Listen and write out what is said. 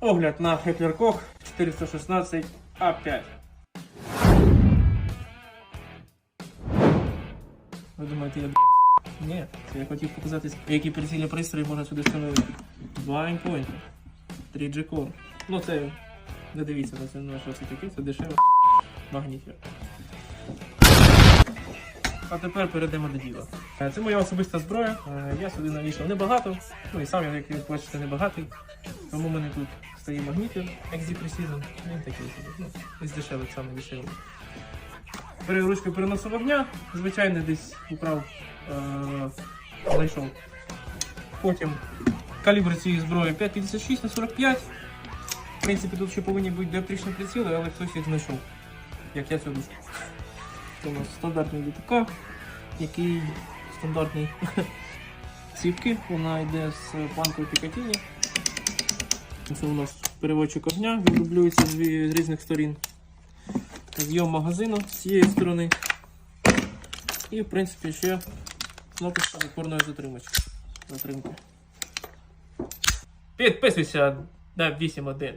Огляд на Heckler 416 А5. Ви думаєте, я б***? Ні, це я хотів показати, які прицільні пристрої можна сюди встановити. Два айнпойнти, 3 G-Core. Ну це не дивіться на це, що це таке, це дешево. Магніфір. А тепер перейдемо до діла. Е, Це моя особиста зброя. Е, Я сюди навішав небагато. Ну і сам я, як ви бачите, небагатий. Тому в мене тут стоїть магнітер XD Precision. Він такий. Ну, із дешевих саме дешевий. Бери ручку переносу вогня, звичайно, десь управ е- знайшов. Потім калібр цієї зброї 5,56 на 45. В принципі, тут ще повинні бути диоптричні приціли, але хтось їх знайшов. Як я цю дужку. Це у нас стандартний ДТК, який стандартний ціпки. Вона йде з планкою Пікатіні. Це у нас переводчик огня, він дублюється з, різних сторін. Зйом магазину з цієї сторони. І в принципі ще кнопочка опорної затримочки. Затримки. Підписуйся на 8.1.